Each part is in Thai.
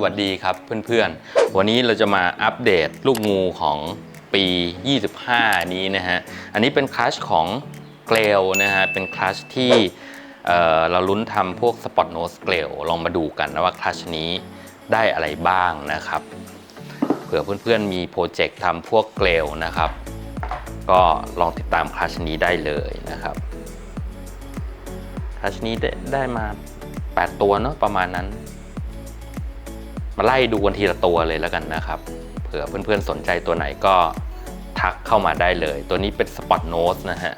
สวัสดีครับเพื่อนๆ วันนี้เราจะมาอัปเดตลูกงูของปี 25 นี้นะฮะ อันนี้เป็นคลัชของเกลวนะฮะ เป็นคลัชที่เเราลุ้นทำพวกสปอตโนสเกลวลองมาดูกันนะว่าคลัชนี้ได้อะไรบ้างนะครับ เผื่อเพื่อนๆ มีโปรเจกต์ทำพวกเกลวนะครับ ก็ลองติดตามคลัชนี้ได้เลยนะครับคลัชนี้ได้มา 8 ตัวเนาะประมาณนั้น มาไล่ดูกันทีละตัวเลยแล้วกันนะครับ เผื่อเพื่อนๆสนใจตัวไหนก็ทักเข้ามาได้เลย ตัวนี้เป็นสปอตโนสนะฮะ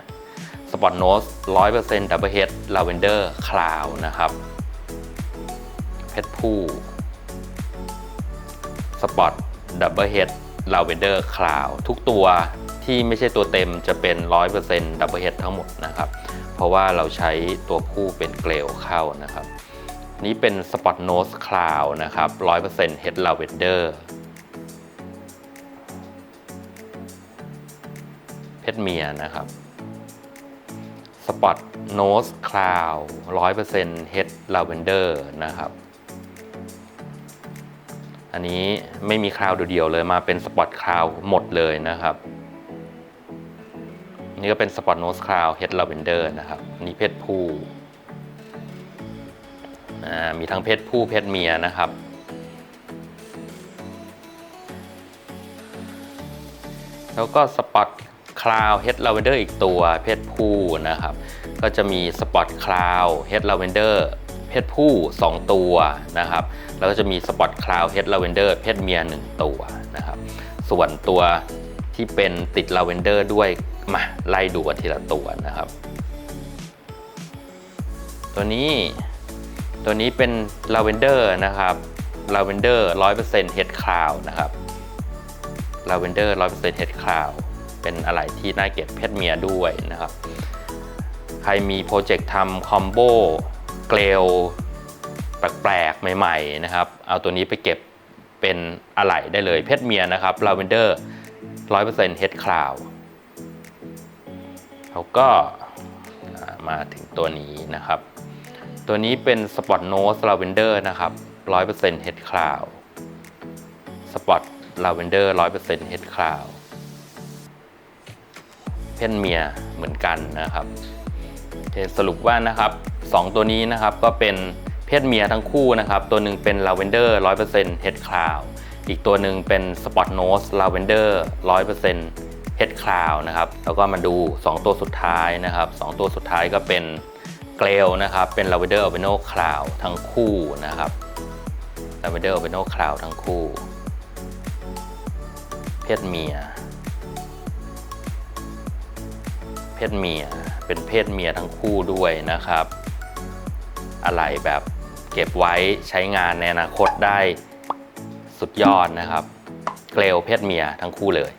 สปอตโนสร้อยเปอร์เซ็นต์ดับเบิลเฮดลาเวนเดอร์คลาวนะครับเพชรผู้สปอตดับเบิลเฮดลาเวนเดอร์คลาวทุกตัวที่ไม่ใช่ตัวเต็มจะเป็น 100%ดับเบิลเฮดทั้งหมดนะครับ เพราะว่าเราใช้ตัวผู้เป็นเกลียวเข้านะครับ นี้เป็น Spot Nose Cloud นะครับ 100% Head Lavender เพชรเมียนะครับ Spot Nose Cloud 100% Head Lavender นะครับ อันนี้ไม่มีคราวเดียวๆเลยมาเป็นสปอตคราวหมดเลยนะครับ นี่ก็เป็นสปอตโนสคราวเฮดลาเวนเดอร์นะครับ นี่เพศผู้ มีทั้งเพศผู้เพศเมียนะครับ แล้วก็สปอตคลาวเฮดลาเวนเดอร์อีกตัวเพศผู้นะครับ ก็จะมีสปอตคลาวเฮดลาเวนเดอร์เพศผู้ 2 ตัวนะครับ แล้วก็จะมีสปอตคลาวเฮดลาเวนเดอร์เพศเมีย 1 ตัวนะครับ ส่วนตัวที่เป็นติดลาเวนเดอร์ด้วยมาไล่ดูกันทีละตัวนะครับ ตัวนี้ ตัวนี้เป็นลาเวนเดอร์นะครับลาเวนเดอร์ร้อยเปอร์เซ็นต์เฮดคลาวนะครับลาเวนเดอร์ร้อยเปอร์เซ็นต์เฮดคลาวเป็นอะไรที่น่าเก็บเพศเมียด้วยนะครับ ใครมีโปรเจกต์ทำคอมโบเกลวแปลกๆ ใหม่ๆนะครับ เอาตัวนี้ไปเก็บเป็นอะไหล่ได้เลยเพศเมียนะครับลาเวนเดอร์ร้อยเปอร์เซ็นต์เฮดคลาวแล้วก็มาถึงตัวนี้นะครับ ตัวนี้เป็นสปอตโนสลาเวนเดอร์นะครับร้อยเปอร์เซ็นต์เฮดคลาวสปอตลาเวนเดอร์ร้อยเปอร์เซ็นต์เฮดคลาวเพนเมียเหมือนกันนะครับสรุปว่านะครับสองตัวนี้นะครับก็เป็นเพศเมียทั้งคู่นะครับ ตัวหนึ่งเป็นลาเวนเดอร์ร้อยเปอร์เซ็นต์เฮดคลาวอีกตัวหนึ่งเป็นสปอตโนสลาเวนเดอร์ร้อยเปอร์เซ็นต์เฮดคลาวนะครับ แล้วก็มาดู 2 ตัวสุดท้ายนะครับ 2 ตัวสุดท้ายก็เป็น เกลนะครับ เป็น Lavender Albino Cloud ทั้งคู่นะครับ Lavender Albino Cloud ทั้งคู่ เพศเมีย เพศเมีย เป็นเพศเมียทั้งคู่ด้วยนะครับ อะไรแบบเก็บไว้ใช้งานในอนาคตได้สุดยอดนะครับ เกลเพศเมียทั้งคู่เลย